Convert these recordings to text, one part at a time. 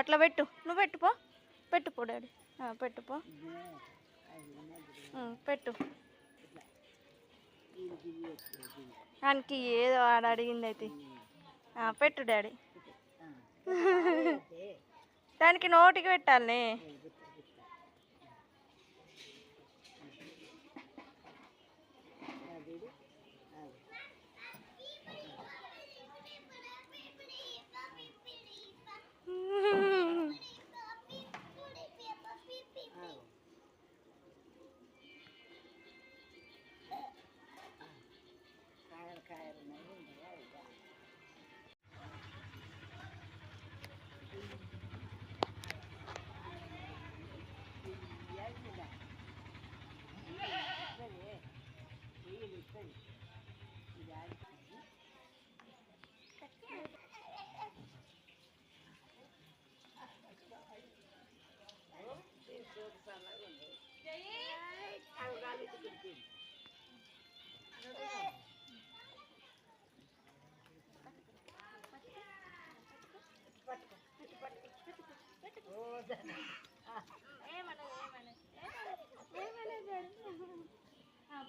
అట్లా పెట్టు. నువ్వు పెట్టుపో పెట్టుపో డాడీ. పెట్టుపో పెట్టు దానికి ఏదో ఆడ అడిగింది అయితే. పెట్టు డాడీ. దానికి నోటికి పెట్టాలి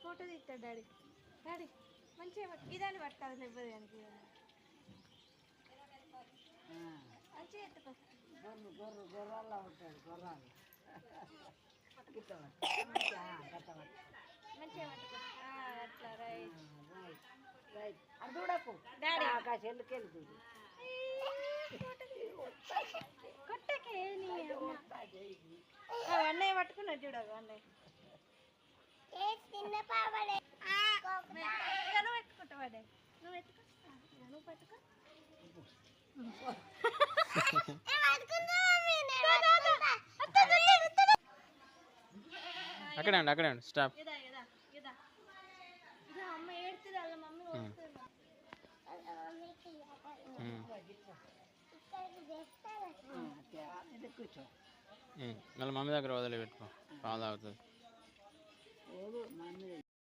ఫోటో తీస్తాడు డాడీ. డాడీ మంచిగా పట్టు. ఇదాన్ని పట్టుకోవాలి ఇవ్వదు దానికి మంచిగా ఎత్తుకో. గొర్రె గొర్రె గొర్రెల్లో ఉంటాడు గొర్రెలు. అట్లా రైట్ రైట్ అది చూడకు. డాడీ. ఆ చెల్లికెళ్ళి చూడు కొట్టకే నీ అన్నయ్య పట్టుకున్నాడు చూడగా అన్నయ్య. ఇక నువ్వు ఎత్తుకుంటావా డాడీ నువ్వు ఎత్తుకో. ఆ, ఇక నువ్వు పట్టుకో. అక్కడే అండి అక్కడే అండి స్టాప్ కూర్చో. మళ్ళీ మమ్మీ దగ్గర వదిలిపెట్టుకో. ఓడు మమ్మీ.